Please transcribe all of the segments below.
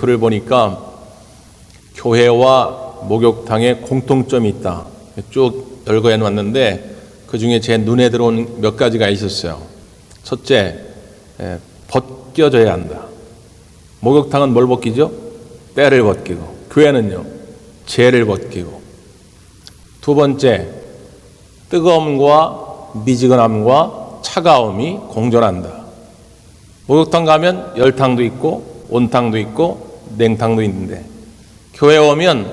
글을 보니까 교회와 목욕탕에 공통점이 있다. 쭉 열거해 놨는데 그 중에 제 눈에 들어온 몇 가지가 있었어요. 첫째, 에, 벗겨져야 한다. 목욕탕은 뭘 벗기죠? 때를 벗기고, 교회는요, 죄를 벗기고. 두 번째, 뜨거움과 미지근함과 차가움이 공존한다. 목욕탕 가면 열탕도 있고, 온탕도 있고, 냉탕도 있는데, 교회 오면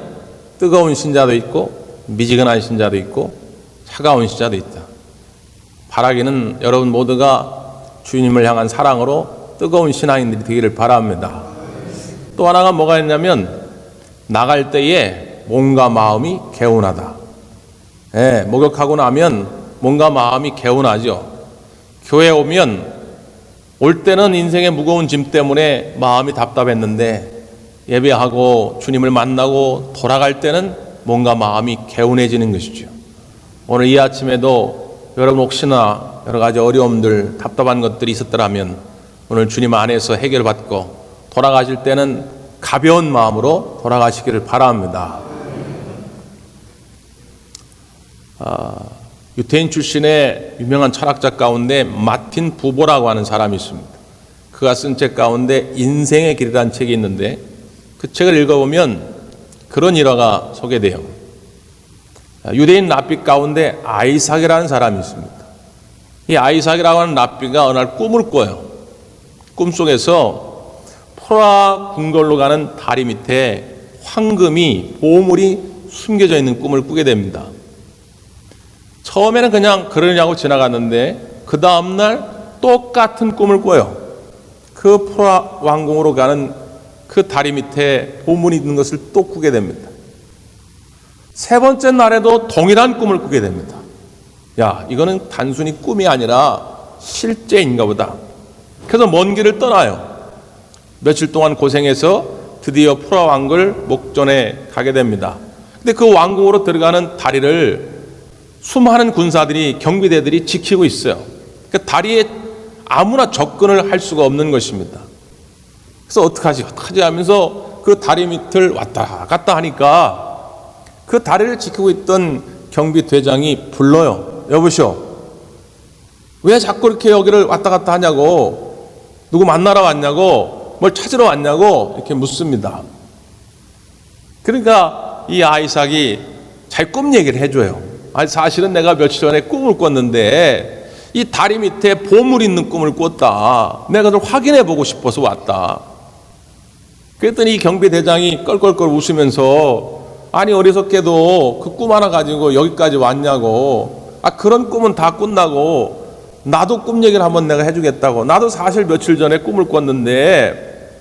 뜨거운 신자도 있고, 미지근한 신자도 있고, 차가운 신자도 있다. 바라기는 여러분 모두가 주님을 향한 사랑으로 뜨거운 신앙인들이 되기를 바랍니다. 또 하나가 뭐가 있냐면 나갈 때에 몸과 마음이 개운하다. 예, 목욕하고 나면 몸과 마음이 개운하죠. 교회 오면 올 때는 인생의 무거운 짐 때문에 마음이 답답했는데 예배하고 주님을 만나고 돌아갈 때는 몸과 마음이 개운해지는 것이죠. 오늘 이 아침에도 여러분 혹시나 여러 가지 어려움들, 답답한 것들이 있었더라면 오늘 주님 안에서 해결받고 돌아가실 때는 가벼운 마음으로 돌아가시기를 바랍니다. 아, 유태인 출신의 유명한 철학자 가운데 마틴 부보라고 하는 사람이 있습니다. 그가 쓴 책 가운데 인생의 길이라는 책이 있는데 그 책을 읽어보면 그런 일화가 소개돼요. 유대인 랍비 가운데 아이삭이라는 사람이 있습니다. 이 아이삭이라고 하는 랍비가 어느 날 꿈을 꿔요. 꿈속에서 포라 궁궐로 가는 다리 밑에 황금이 보물이 숨겨져 있는 꿈을 꾸게 됩니다. 처음에는 그냥 그러냐고 지나갔는데 그 다음날 똑같은 꿈을 꿔요. 그 포라 왕궁으로 가는 그 다리 밑에 보물이 있는 것을 또 꾸게 됩니다. 세 번째 날에도 동일한 꿈을 꾸게 됩니다. 야, 이거는 단순히 꿈이 아니라 실제인가 보다. 그래서 먼 길을 떠나요. 며칠 동안 고생해서 드디어 프라 왕궁 목전에 가게 됩니다. 근데 그 왕궁으로 들어가는 다리를 수많은 군사들이 경비대들이 지키고 있어요. 그 다리에 아무나 접근을 할 수가 없는 것입니다. 그래서 어떡하지, 어떡하지 하면서 그 다리 밑을 왔다 갔다 하니까 그 다리를 지키고 있던 경비대장이 불러요. 여보시오. 왜 자꾸 이렇게 여기를 왔다 갔다 하냐고, 누구 만나러 왔냐고, 뭘 찾으러 왔냐고, 이렇게 묻습니다. 그러니까 이 아이삭이 잘 꿈 얘기를 해줘요. 아니, 사실은 내가 며칠 전에 꿈을 꿨는데, 이 다리 밑에 보물 있는 꿈을 꿨다. 내가 그걸 확인해 보고 싶어서 왔다. 그랬더니 이 경비대장이 껄껄껄 웃으면서 아니 어리석게도 그 꿈 하나 가지고 여기까지 왔냐고 아 그런 꿈은 다 꾼다고 나도 꿈 얘기를 한번 내가 해주겠다고 나도 사실 며칠 전에 꿈을 꿨는데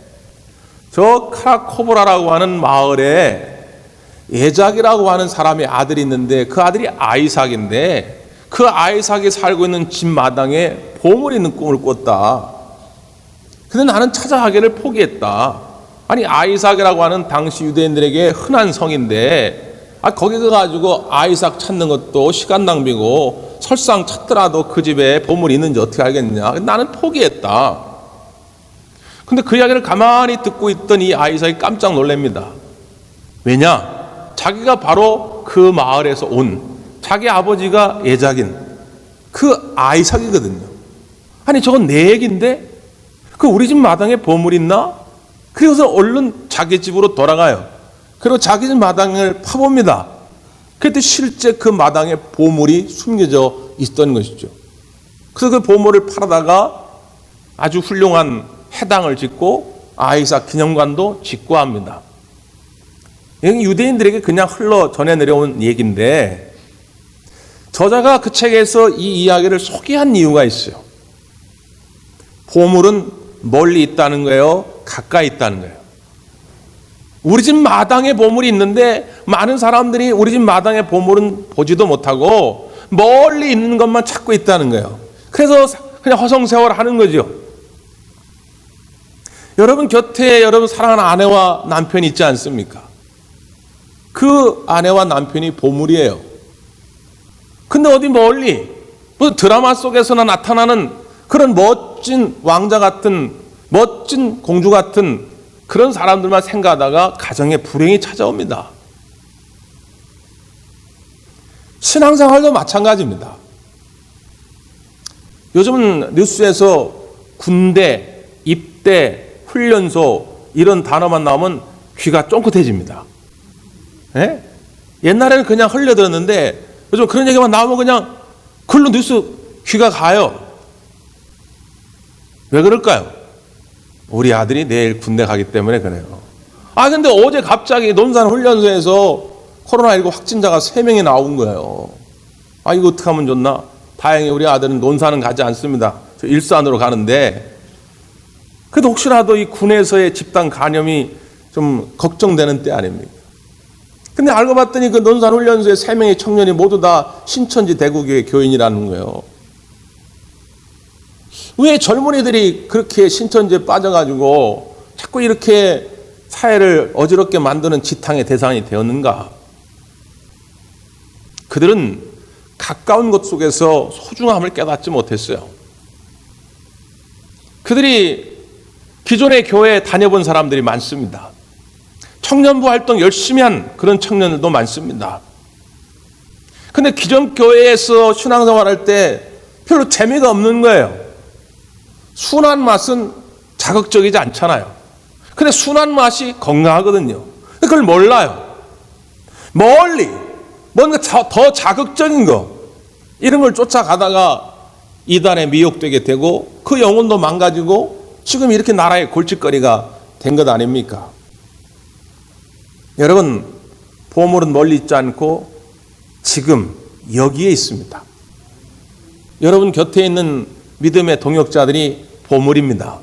저 카라코브라라고 하는 마을에 예작이라고 하는 사람의 아들이 있는데 그 아들이 아이삭인데 그 아이삭이 살고 있는 집 마당에 보물 있는 꿈을 꿨다. 근데 나는 찾아가기를 포기했다. 아니 아이삭이라고 하는 당시 유대인들에게 흔한 성인데 아 거기 가가지고 아이삭 찾는 것도 시간 낭비고 설상 찾더라도 그 집에 보물이 있는지 어떻게 알겠냐. 나는 포기했다. 근데 그 이야기를 가만히 듣고 있던 이 아이삭이 깜짝 놀랍니다. 왜냐? 자기가 바로 그 마을에서 온 자기 아버지가 예작인 그 아이삭이거든요. 아니 저건 내 얘기인데? 그 우리 집 마당에 보물 있나? 그래서 얼른 자기 집으로 돌아가요. 그리고 자기 집 마당을 파봅니다. 그때 실제 그 마당에 보물이 숨겨져 있던 것이죠. 그래서 그 보물을 팔아다가 아주 훌륭한 해당을 짓고 아이삭 기념관도 짓고 합니다. 이건 유대인들에게 그냥 흘러 전해 내려온 얘기인데 저자가 그 책에서 이 이야기를 소개한 이유가 있어요. 보물은 멀리 있다는 거예요. 가까이 있다는 거예요. 우리 집 마당에 보물이 있는데 많은 사람들이 우리 집 마당에 보물은 보지도 못하고 멀리 있는 것만 찾고 있다는 거예요. 그래서 그냥 허송세월 하는 거죠. 여러분 곁에 여러분 사랑하는 아내와 남편이 있지 않습니까? 그 아내와 남편이 보물이에요. 근데 어디 멀리 뭐 드라마 속에서나 나타나는 그런 멋진 왕자 같은 멋진 공주 같은 그런 사람들만 생각하다가 가정에 불행이 찾아옵니다. 신앙생활도 마찬가지입니다. 요즘은 뉴스에서 군대, 입대, 훈련소 이런 단어만 나오면 귀가 쫑긋해집니다. 예? 옛날에는 그냥 흘려들었는데 요즘 그런 얘기만 나오면 그냥 글로 뉴스 귀가 가요. 왜 그럴까요? 우리 아들이 내일 군대 가기 때문에 그래요. 아, 근데 어제 갑자기 논산 훈련소에서 코로나19 확진자가 3명이 나온 거예요. 아, 이거 어떻게 하면 좋나? 다행히 우리 아들은 논산은 가지 않습니다. 저 일산으로 가는데. 그래도 혹시라도 이 군에서의 집단 감염이 좀 걱정되는 때 아닙니까? 근데 알고 봤더니 그 논산 훈련소에 3명의 청년이 모두 다 신천지 대구교회 교인이라는 거예요. 왜 젊은이들이 그렇게 신천지에 빠져가지고 자꾸 이렇게 사회를 어지럽게 만드는 지탕의 대상이 되었는가? 그들은 가까운 것 속에서 소중함을 깨닫지 못했어요. 그들이 기존의 교회에 다녀본 사람들이 많습니다. 청년부 활동 열심히 한 그런 청년들도 많습니다. 근데 기존 교회에서 신앙생활 할때 별로 재미가 없는 거예요. 순한 맛은 자극적이지 않잖아요. 근데 순한 맛이 건강하거든요. 그걸 몰라요. 멀리 뭔가 더 자극적인 거 이런 걸 쫓아가다가 이단에 미혹되게 되고 그 영혼도 망가지고 지금 이렇게 나라의 골칫거리가 된 것 아닙니까? 여러분 보물은 멀리 있지 않고 지금 여기에 있습니다. 여러분 곁에 있는 믿음의 동역자들이 보물입니다.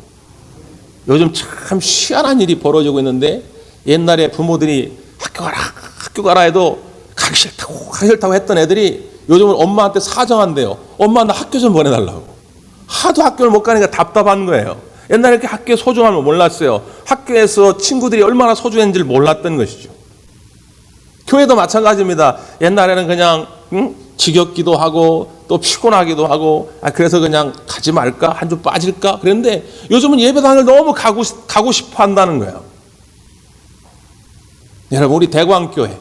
요즘 참 희한한 일이 벌어지고 있는데 옛날에 부모들이 학교 가라 학교 가라 해도 가기 싫다고 가기 싫다고 했던 애들이 요즘은 엄마한테 사정한대요. 엄마 나 학교 좀 보내달라고. 하도 학교를 못 가니까 답답한 거예요. 옛날에 이렇게 학교의 소중함을 몰랐어요. 학교에서 친구들이 얼마나 소중한지를 몰랐던 것이죠. 교회도 마찬가지입니다. 옛날에는 그냥 응? 지겹기도 하고 또 피곤하기도 하고 아 그래서 그냥 가지 말까 한 주 빠질까 그런데 요즘은 예배당을 너무 가고 가고 싶어 한다는 거예요. 여러분 우리 대광교회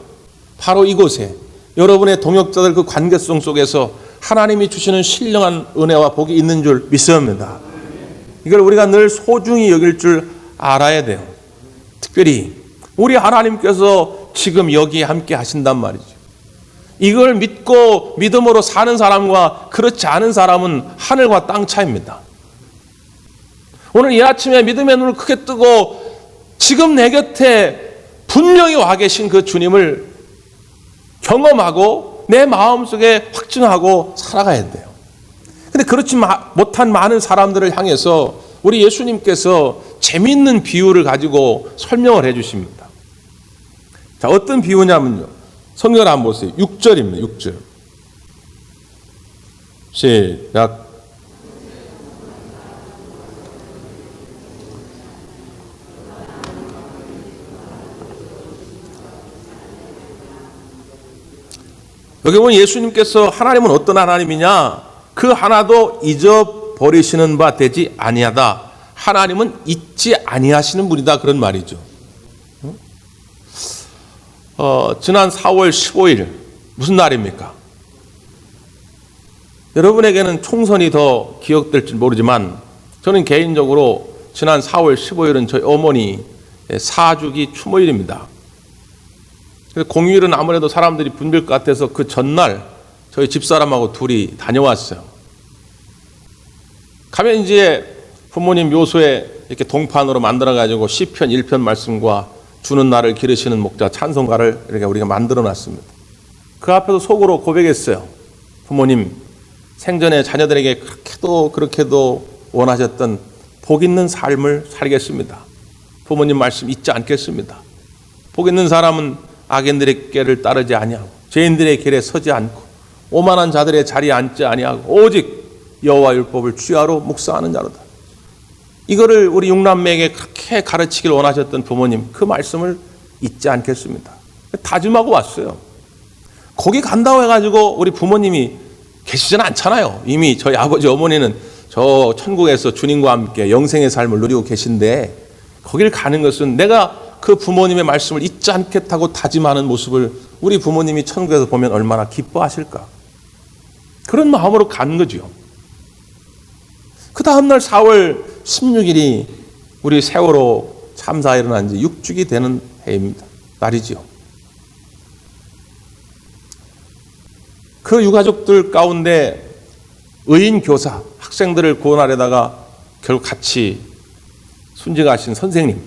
바로 이곳에 여러분의 동역자들 그 관계성 속에서 하나님이 주시는 신령한 은혜와 복이 있는 줄 믿습니다. 이걸 우리가 늘 소중히 여길 줄 알아야 돼요. 특별히 우리 하나님께서 지금 여기에 함께 하신단 말이죠. 이걸 믿고 믿음으로 사는 사람과 그렇지 않은 사람은 하늘과 땅 차입니다. 오늘 이 아침에 믿음의 눈을 크게 뜨고 지금 내 곁에 분명히 와 계신 그 주님을 경험하고 내 마음속에 확증하고 살아가야 돼요. 근데 그렇지 못한 많은 사람들을 향해서 우리 예수님께서 재미있는 비유를 가지고 설명을 해 주십니다. 자, 어떤 비유냐면요. 성경을 한번 보세요. 6절입니다. 6절. 시작. 여기 보면 예수님께서 하나님은 어떤 하나님이냐? 그 하나도 잊어버리시는 바 되지 아니하다. 하나님은 잊지 아니하시는 분이다. 그런 말이죠. 어, 지난 4월 15일 무슨 날입니까? 여러분에게는 총선이 더 기억될지 모르지만 저는 개인적으로 지난 4월 15일은 저희 어머니 사주기 추모일입니다. 공휴일은 아무래도 사람들이 붐빌 것 같아서 그 전날 저희 집사람하고 둘이 다녀왔어요. 가면 이제 부모님 묘소에 이렇게 동판으로 만들어가지고 시편 1편 말씀과 주는 나를 기르시는 목자 찬송가를 이렇게 우리가 만들어 놨습니다. 그 앞에서 속으로 고백했어요. 부모님, 생전에 자녀들에게 그렇게도 그렇게도 원하셨던 복 있는 삶을 살겠습니다. 부모님 말씀 잊지 않겠습니다. 복 있는 사람은 악인들의 길을 따르지 아니하고 죄인들의 길에 서지 않고 오만한 자들의 자리에 앉지 아니하고 오직 여호와 율법을 주야로 묵상하는 자로다. 이거를 우리 육남매에게 그렇게 가르치길 원하셨던 부모님 그 말씀을 잊지 않겠습니다. 다짐하고 왔어요. 거기 간다고 해가지고 우리 부모님이 계시지는 않잖아요. 이미 저희 아버지 어머니는 저 천국에서 주님과 함께 영생의 삶을 누리고 계신데 거길 가는 것은 내가 그 부모님의 말씀을 잊지 않겠다고 다짐하는 모습을 우리 부모님이 천국에서 보면 얼마나 기뻐하실까. 그런 마음으로 가는 거죠. 그 다음날 4월 16일이 우리 세월호 참사 일어난 지 6주기 되는 해입니다. 날이지요. 그 유가족들 가운데 의인 교사, 학생들을 구원하려다가 결국 같이 순직하신 선생님.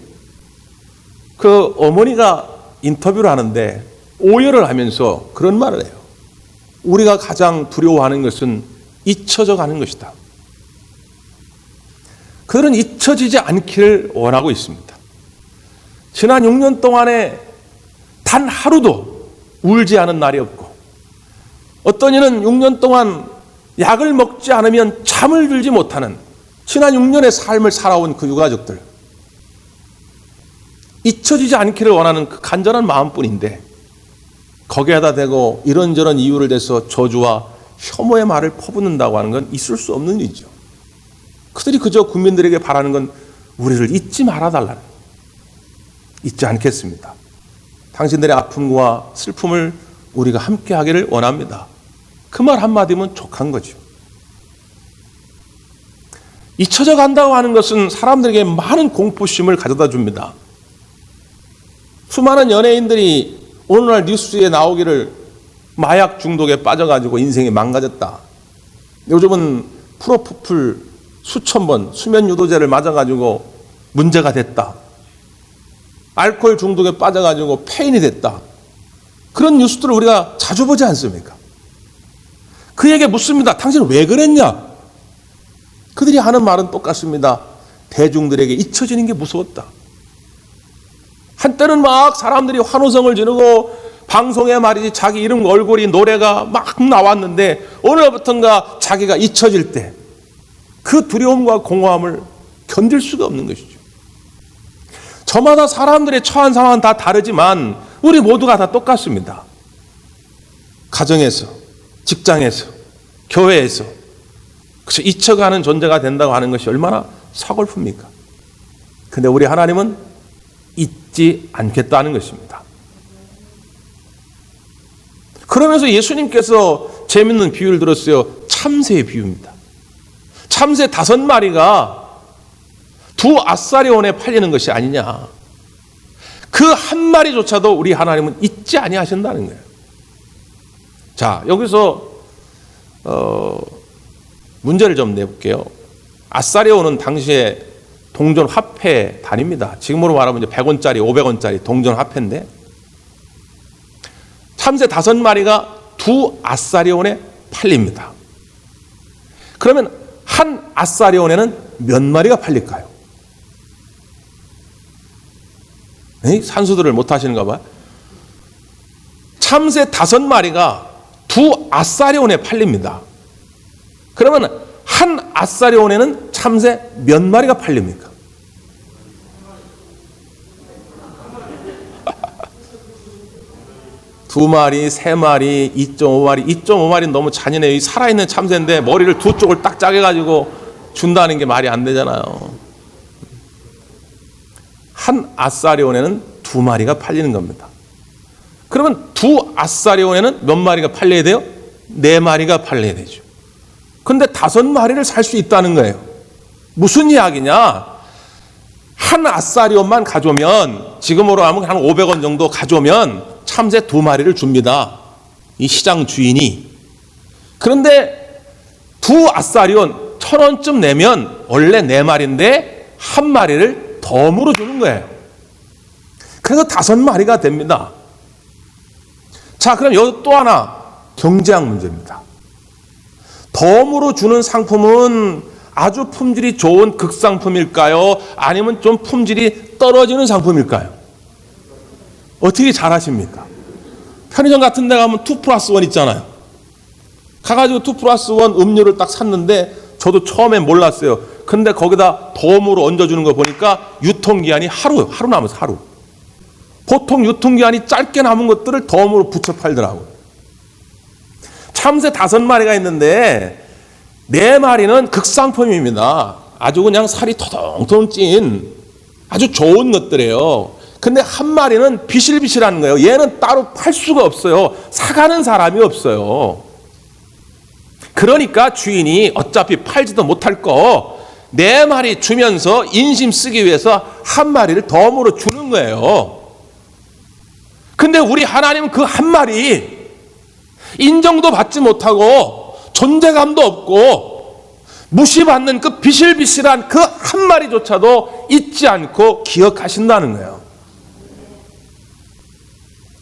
그 어머니가 인터뷰를 하는데 오열을 하면서 그런 말을 해요. 우리가 가장 두려워하는 것은 잊혀져 가는 것이다. 그들은 잊혀지지 않기를 원하고 있습니다. 지난 6년 동안에 단 하루도 울지 않은 날이 없고 어떤 이는 6년 동안 약을 먹지 않으면 잠을 들지 못하는 지난 6년의 삶을 살아온 그 유가족들. 잊혀지지 않기를 원하는 그 간절한 마음뿐인데 거기에다 대고 이런저런 이유를 대서 저주와 혐오의 말을 퍼붓는다고 하는 건 있을 수 없는 일이죠. 그들이 그저 국민들에게 바라는 건 우리를 잊지 말아달라는 잊지 않겠습니다. 당신들의 아픔과 슬픔을 우리가 함께 하기를 원합니다. 그 말 한마디면 족한 거죠. 잊혀져 간다고 하는 것은 사람들에게 많은 공포심을 가져다 줍니다. 수많은 연예인들이 오늘날 뉴스에 나오기를 마약 중독에 빠져가지고 인생이 망가졌다. 요즘은 프로포폴 수천 번 수면 유도제를 맞아가지고 문제가 됐다. 알코올 중독에 빠져가지고 폐인이 됐다. 그런 뉴스들을 우리가 자주 보지 않습니까? 그에게 묻습니다. 당신은 왜 그랬냐? 그들이 하는 말은 똑같습니다. 대중들에게 잊혀지는 게 무서웠다. 한때는 막 사람들이 환호성을 지르고 방송에 말이지 자기 이름 얼굴이 노래가 막 나왔는데 오늘부턴가 자기가 잊혀질 때 그 두려움과 공허함을 견딜 수가 없는 것이죠. 저마다 사람들의 처한 상황은 다 다르지만 우리 모두가 다 똑같습니다. 가정에서, 직장에서, 교회에서 그래서 잊혀가는 존재가 된다고 하는 것이 얼마나 서글픕니까? 근데 우리 하나님은 잊지 않겠다는 것입니다. 그러면서 예수님께서 재밌는 비유를 들었어요. 참새의 비유입니다. 참새 다섯 마리가 두 아사리온에 팔리는 것이 아니냐. 그 한 마리조차도 우리 하나님은 잊지 아니하신다는 거예요. 자, 여기서 어, 문제를 좀 내볼게요. 아사리온은 당시에 동전 화폐 단위입니다. 지금으로 말하면 이제 100원짜리, 500원짜리 동전 화폐인데 참새 다섯 마리가 두 아사리온에 팔립니다. 그러면 한 아사리온에는 몇 마리가 팔릴까요? 에이? 산수들을 못 하시는가 봐요. 참새 다섯 마리가 두 아사리온에 팔립니다. 그러면 한 아사리온에는 참새 몇 마리가 팔립니까? 두 마리, 세 마리, 2.5마리, 2.5마리는 너무 잔인해요. 이 살아있는 참새인데 머리를 두 쪽을 딱 짜게가지고 준다는 게 말이 안 되잖아요. 한 아사리온에는 두 마리가 팔리는 겁니다. 그러면 두 아사리온에는 몇 마리가 팔려야 돼요? 네 마리가 팔려야 되죠. 근데 다섯 마리를 살 수 있다는 거예요. 무슨 이야기냐? 한 아사리온만 가져오면 지금으로 하면 한 500원 정도 가져오면 참새 두 마리를 줍니다. 이 시장 주인이. 그런데 두 아사리온 천 원쯤 내면 원래 네 마리인데 한 마리를 덤으로 주는 거예요. 그래서 다섯 마리가 됩니다. 자, 그럼 여기 또 하나 경제학 문제입니다. 덤으로 주는 상품은 아주 품질이 좋은 극상품일까요? 아니면 좀 품질이 떨어지는 상품일까요? 어떻게 잘하십니까? 편의점 같은 데 가면 2 플러스 1 있잖아요. 가가지고 2 플러스 1 음료를 딱 샀는데 저도 처음엔 몰랐어요. 근데 거기다 덤으로 얹어주는 거 보니까 유통기한이 하루, 하루 남았어, 하루. 보통 유통기한이 짧게 남은 것들을 덤으로 붙여 팔더라고요. 참새 다섯 마리가 있는데 네 마리는 극상품입니다. 아주 그냥 살이 토동토동 찐 아주 좋은 것들이에요. 근데 한 마리는 비실비실한 거예요. 얘는 따로 팔 수가 없어요. 사가는 사람이 없어요. 그러니까 주인이 어차피 팔지도 못할 거 네 마리 주면서 인심 쓰기 위해서 한 마리를 덤으로 주는 거예요. 근데 우리 하나님은 그 한 마리 인정도 받지 못하고 존재감도 없고 무시받는 그 비실비실한 그 한 마리조차도 잊지 않고 기억하신다는 거예요.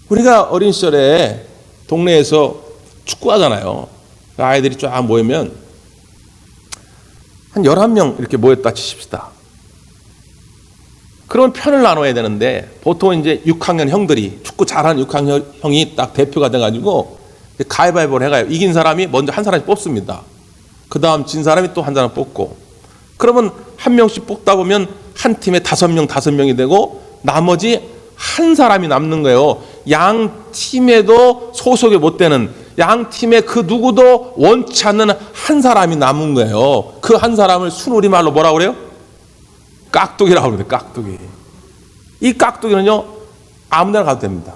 우리가 어린 시절에 동네에서 축구하잖아요. 아이들이 쫙 모이면 한 11명 이렇게 모였다 치십시다. 그러면 편을 나눠야 되는데 보통 이제 6학년 형들이 축구 잘하는 6학년 형이 딱 대표가 돼가지고 가위바위보를 해가요. 이긴 사람이 먼저 한 사람씩 뽑습니다. 그 다음 진 사람이 또 한 사람 뽑고 그러면 한 명씩 뽑다 보면 한 팀에 다섯 명 다섯 명이 되고 나머지 한 사람이 남는 거예요. 양 팀에도 소속이 못 되는 양 팀에 그 누구도 원치 않는 한 사람이 남은 거예요. 그 한 사람을 순우리 말로 뭐라 그래요? 깍두기라고 그러는데 깍두기. 이 깍두기는요 아무데나 가도 됩니다.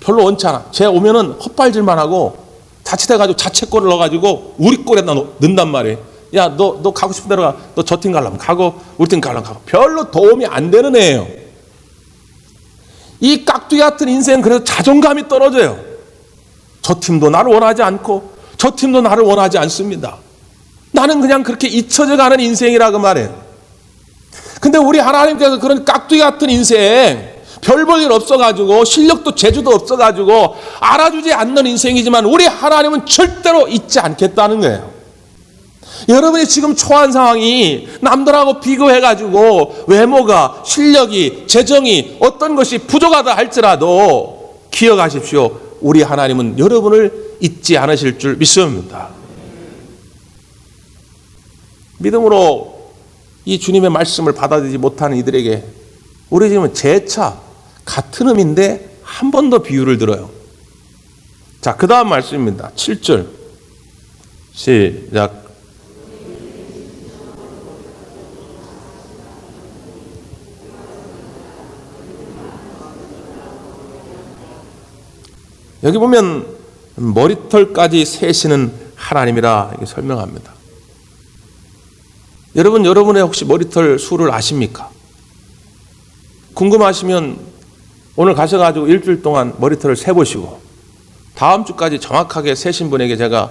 별로 원치 않아. 쟤 오면은 헛발질만 하고 자칫해가지고 자책골을 넣어가지고 우리 골에다 넣- 넣는단 말이에요. 야, 너, 너 가고 싶은 데로 가. 너 저 팀 가려면 가고, 우리 팀 가려면 가고. 별로 도움이 안 되는 애예요. 이 깍두기 같은 인생 그래서 자존감이 떨어져요. 저 팀도 나를 원하지 않고, 저 팀도 나를 원하지 않습니다. 나는 그냥 그렇게 잊혀져 가는 인생이라고 말해요. 근데 우리 하나님께서 그런 깍두기 같은 인생, 별볼일 없어가지고, 실력도 재주도 없어가지고, 알아주지 않는 인생이지만, 우리 하나님은 절대로 잊지 않겠다는 거예요. 여러분이 지금 처한 상황이 남들하고 비교해가지고, 외모가, 실력이, 재정이, 어떤 것이 부족하다 할지라도, 기억하십시오. 우리 하나님은 여러분을 잊지 않으실 줄 믿습니다. 믿음으로 이 주님의 말씀을 받아들이지 못하는 이들에게 우리 지금은 재차 같은 의미인데 한 번 더 비유를 들어요. 자, 그 다음 말씀입니다. 7절. 시작. 여기 보면 머리털까지 세시는 하나님이라 이렇게 설명합니다. 여러분, 여러분의 혹시 머리털 수를 아십니까? 궁금하시면 오늘 가셔가지고 일주일 동안 머리털을 세보시고 다음 주까지 정확하게 세신 분에게 제가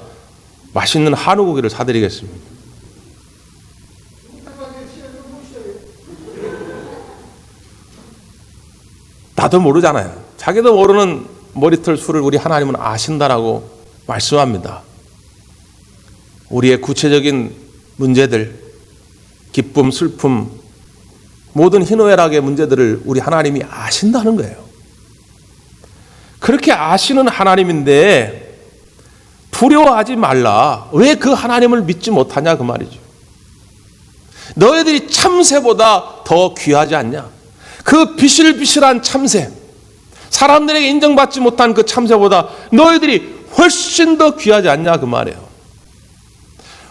맛있는 한우 고기를 사드리겠습니다. 나도 모르잖아요. 자기도 모르는 머리털 수를 우리 하나님은 아신다라고 말씀합니다. 우리의 구체적인 문제들, 기쁨, 슬픔, 모든 희노애락의 문제들을 우리 하나님이 아신다는 거예요. 그렇게 아시는 하나님인데 두려워하지 말라. 왜 그 하나님을 믿지 못하냐 그 말이죠. 너희들이 참새보다 더 귀하지 않냐? 그 비실비실한 참새, 사람들에게 인정받지 못한 그 참새보다 너희들이 훨씬 더 귀하지 않냐 그 말이에요.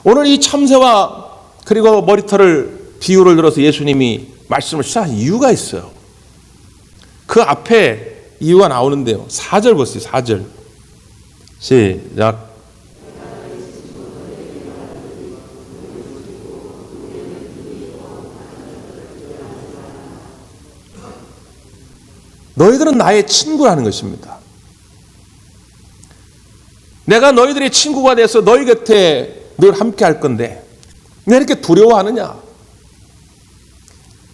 오늘 이 참새와 그리고 머리털을 비유를 들어서 예수님이 말씀을 시작한 이유가 있어요. 그 앞에 이유가 나오는데요. 4절 보세요. 4절. 시작. 너희들은 나의 친구라는 것입니다. 내가 너희들의 친구가 돼서 너희 곁에 늘 함께 할 건데 왜 이렇게 두려워하느냐?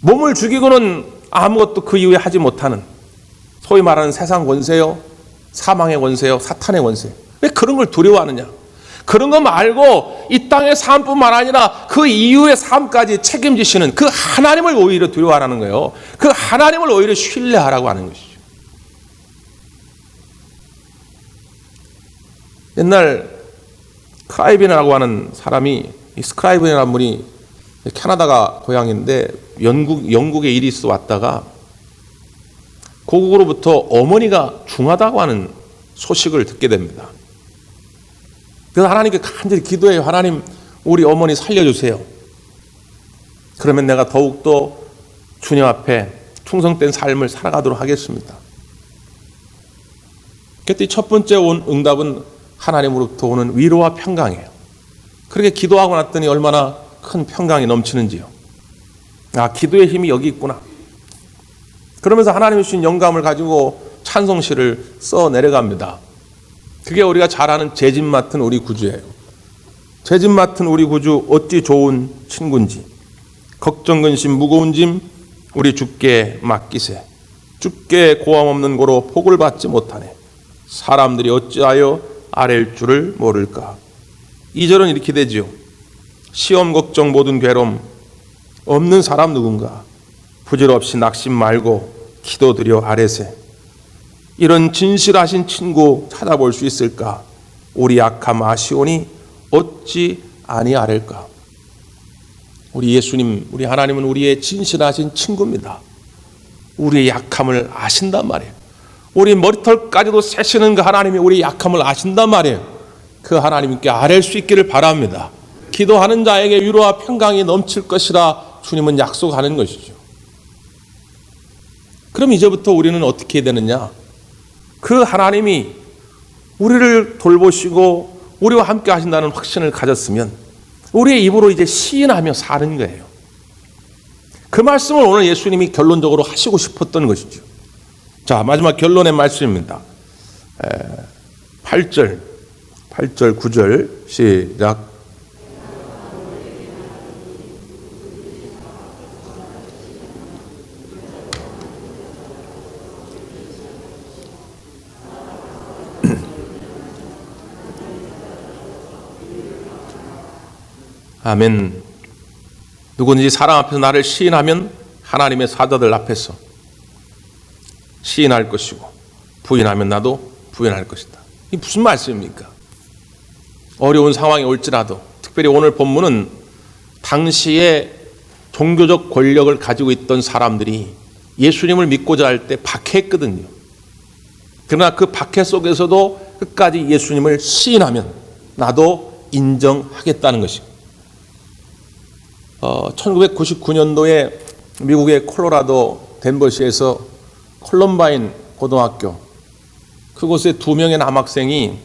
몸을 죽이고는 아무것도 그 이후에 하지 못하는 소위 말하는 세상 권세요, 사망의 권세요, 사탄의 권세. 왜 그런 걸 두려워하느냐? 그런 거 말고 이 땅의 삶뿐만 아니라 그 이후의 삶까지 책임지시는 그 하나님을 오히려 두려워하라는 거예요. 그 하나님을 오히려 신뢰하라고 하는 것이죠. 옛날 크라이빈이라고 하는 사람이 이 스크라이븐이라는 분이 캐나다가 고향인데 영국 영국에 일이 있어 왔다가 고국으로부터 어머니가 중하다고 하는 소식을 듣게 됩니다. 그래서 하나님께 간절히 기도해요. 하나님, 우리 어머니 살려주세요. 그러면 내가 더욱더 주님 앞에 충성된 삶을 살아가도록 하겠습니다. 그때 첫 번째 온 응답은 하나님으로부터 오는 위로와 평강이에요. 그렇게 기도하고 났더니 얼마나 큰 평강이 넘치는지요. 아, 기도의 힘이 여기 있구나. 그러면서 하나님이 주신 영감을 가지고 찬송시를 써 내려갑니다. 그게 우리가 잘 아는 재진 맡은 우리 구주예요. 재진 맡은 우리 구주 어찌 좋은 친구인지 걱정 근심 무거운 짐 우리 주께 맡기세. 주께 고함 없는 고로 복을 받지 못하네. 사람들이 어찌하여 아랠 줄을 모를까. 이절은 이렇게 되지요. 시험 걱정 모든 괴로움 없는 사람 누군가 부질없이 낙심 말고 기도드려 아뢰세. 이런 진실하신 친구 찾아볼 수 있을까? 우리 약함 아시오니 어찌 아니아랠까? 우리 예수님, 우리 하나님은 우리의 진실하신 친구입니다. 우리의 약함을 아신단 말이에요. 우리 머리털까지도 세시는 그 하나님이 우리 약함을 아신단 말이에요. 그 하나님께 아랠 수 있기를 바랍니다. 기도하는 자에게 위로와 평강이 넘칠 것이라 주님은 약속하는 것이죠. 그럼 이제부터 우리는 어떻게 되느냐? 그 하나님이 우리를 돌보시고 우리와 함께 하신다는 확신을 가졌으면 우리의 입으로 이제 시인하며 사는 거예요. 그 말씀을 오늘 예수님이 결론적으로 하시고 싶었던 것이죠. 자, 마지막 결론의 말씀입니다. 8절, 8절, 9절 시작. 아멘. 누구든지 사람 앞에서 나를 시인하면 하나님의 사자들 앞에서 시인할 것이고 부인하면 나도 부인할 것이다. 이 무슨 말씀입니까? 어려운 상황이 올지라도 특별히 오늘 본문은 당시에 종교적 권력을 가지고 있던 사람들이 예수님을 믿고자 할 때 박해했거든요. 그러나 그 박해 속에서도 끝까지 예수님을 시인하면 나도 인정하겠다는 것입니다. 어, 1999년도에 미국의 콜로라도 덴버시에서 콜럼바인 고등학교 그곳에 두 명의 남학생이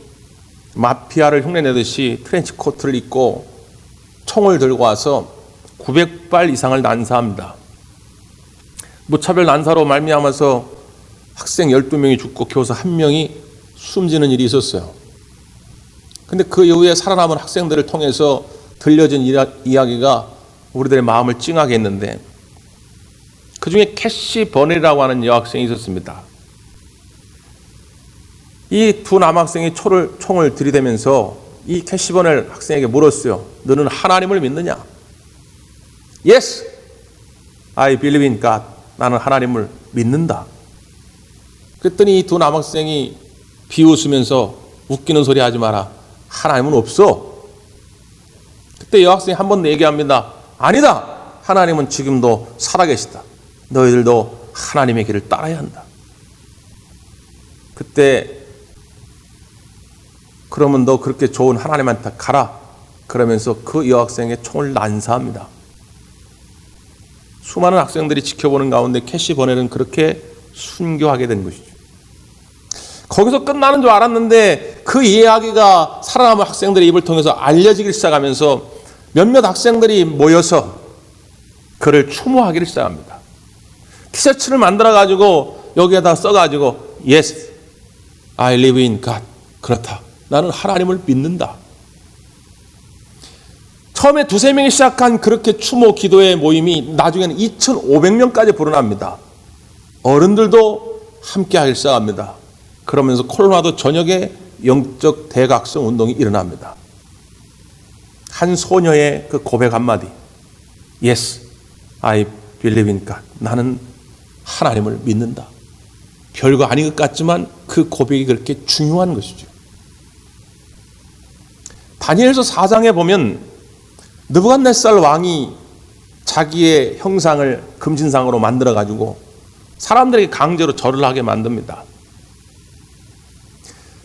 마피아를 흉내내듯이 트렌치 코트를 입고 총을 들고 와서 900발 이상을 난사합니다. 무차별 난사로 말미암아서 학생 12명이 죽고 교사 1명이 숨지는 일이 있었어요. 근데 그 이후에 살아남은 학생들을 통해서 들려진 이야기가 우리들의 마음을 찡하게 했는데 그 중에 캐시 버네라고 하는 여학생이 있었습니다. 이 두 남학생이 총을, 총을 들이대면서 이 캐시 버넬 학생에게 물었어요. 너는 하나님을 믿느냐? Yes, I believe in God. 나는 하나님을 믿는다. 그랬더니 이 두 남학생이 비웃으면서 웃기는 소리 하지 마라. 하나님은 없어. 그때 여학생이 한 번 얘기합니다. 아니다. 하나님은 지금도 살아계시다. 너희들도 하나님의 길을 따라야 한다. 그때 그러면 너 그렇게 좋은 하나님한테 가라. 그러면서 그 여학생의 총을 난사합니다. 수많은 학생들이 지켜보는 가운데 캐시 버넬은 그렇게 순교하게 된 것이죠. 거기서 끝나는 줄 알았는데 그 이야기가 살아남은 학생들의 입을 통해서 알려지기 시작하면서 몇몇 학생들이 모여서 그를 추모하기를 시작합니다. 티셔츠를 만들어 가지고 여기에다 써 가지고 Yes, I live in God. 그렇다. 나는 하나님을 믿는다. 처음에 두세 명이 시작한 그렇게 추모 기도의 모임이 나중에는 2,500명까지 불어납니다. 어른들도 함께 하기 시작합니다. 그러면서 콜로라도 전역에 영적 대각성 운동이 일어납니다. 한 소녀의 그 고백 한마디. Yes, I believe in God. 나는 하나님을 믿는다. 별거 아닌 것 같지만 그 고백이 그렇게 중요한 것이죠. 다니엘서 4장에 보면 느부갓네살 왕이 자기의 형상을 금신상으로 만들어 가지고 사람들에게 강제로 절을 하게 만듭니다.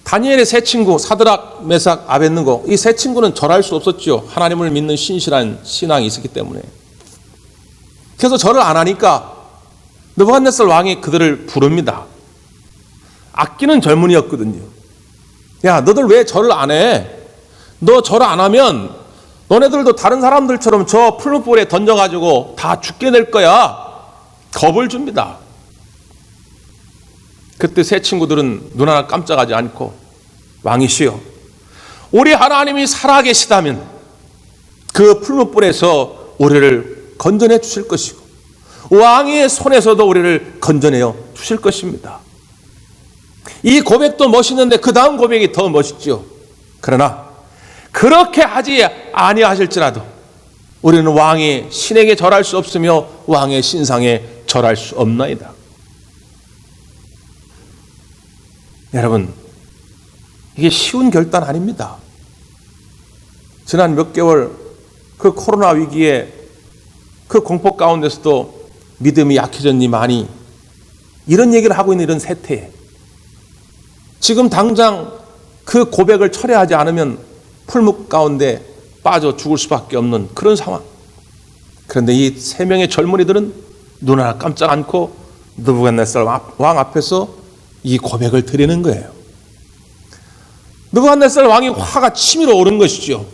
다니엘의 세 친구 사드락, 메삭, 아벤느고 이 세 친구는 절할 수 없었지요. 하나님을 믿는 신실한 신앙이 있었기 때문에. 그래서 절을 안 하니까 느부갓네살 왕이 그들을 부릅니다. 아끼는 젊은이였거든요. 야, 너들 왜 절을 안 해? 너 절을 안 하면 너네들도 다른 사람들처럼 저 풀무불에 던져가지고 다 죽게 될 거야. 겁을 줍니다. 그때 세 친구들은 눈 하나 깜짝하지 않고 왕이시여, 우리 하나님이 살아계시다면 그 풀무불에서 우리를 건져내 주실 것이고 왕의 손에서도 우리를 건져내어 주실 것입니다. 이 고백도 멋있는데 그 다음 고백이 더 멋있죠. 그러나 그렇게 하지 아니하실지라도 우리는 왕의 신에게 절할 수 없으며 왕의 신상에 절할 수 없나이다. 여러분, 이게 쉬운 결단 아닙니다. 지난 몇 개월 그 코로나 위기에 그 공포 가운데서도 믿음이 약해졌니 많이 이런 얘기를 하고 있는 이런 세태에 지금 당장 그 고백을 철회하지 않으면 풀묵 가운데 빠져 죽을 수밖에 없는 그런 상황. 그런데 이 세 명의 젊은이들은 눈 하나 깜짝 않고 느부갓네살 왕 앞에서 이 고백을 드리는 거예요. 느부갓네살 왕이 화가 치밀어 오른 것이죠.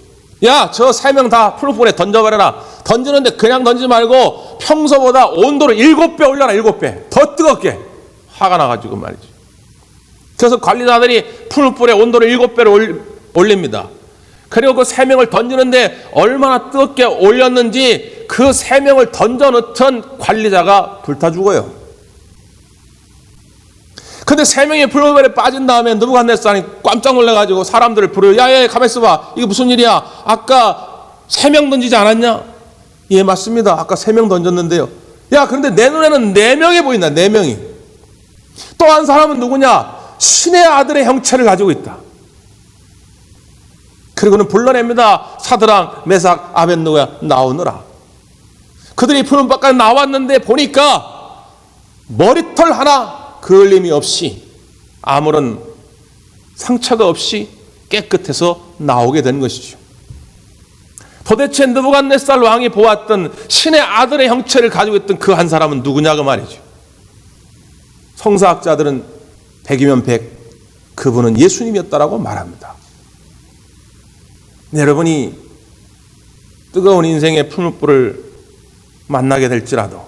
야, 저 세 명 다 풀무불에 던져버려라. 던지는데 그냥 던지지 말고 평소보다 온도를 일곱 배 올려라, 일곱 배. 더 뜨겁게. 화가 나가지고 말이죠. 그래서 관리자들이 풀무불에 온도를 일곱 배를 올립니다. 그리고 그 세 명을 던지는데 얼마나 뜨겁게 올렸는지 그 세 명을 던져 넣던 관리자가 불타 죽어요. 근데 세 명이 불무불에 빠진 다음에 느부갓네살이 깜짝 놀라가지고 사람들을 부르요. 야야 가만 있어봐. 이게 무슨 일이야? 아까 세 명 던지지 않았냐? 예 맞습니다. 아까 세 명 던졌는데요. 야 그런데 내 눈에는 네 명이 보인다. 네 명이. 또 한 사람은 누구냐? 신의 아들의 형체를 가지고 있다. 그리고는 불러냅니다. 사드랑 메삭 아벤노가 나오느라. 그들이 푸른 바깥 나왔는데 보니까 머리털 하나 그을림이 없이 아무런 상처가 없이 깨끗해서 나오게 된 것이죠. 도대체 느부갓네살 왕이 보았던 신의 아들의 형체를 가지고 있던 그 한 사람은 누구냐고 말이죠. 성사학자들은 백이면 백 그분은 예수님이었다라고 말합니다. 여러분이 뜨거운 인생의 풀무불을 만나게 될지라도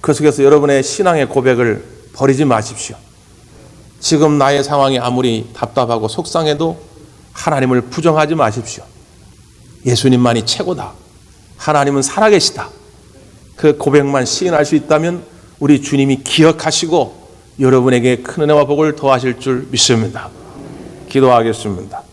그 속에서 여러분의 신앙의 고백을 버리지 마십시오. 지금 나의 상황이 아무리 답답하고 속상해도 하나님을 부정하지 마십시오. 예수님만이 최고다. 하나님은 살아계시다. 그 고백만 시인할 수 있다면 우리 주님이 기억하시고 여러분에게 큰 은혜와 복을 더하실 줄 믿습니다. 기도하겠습니다.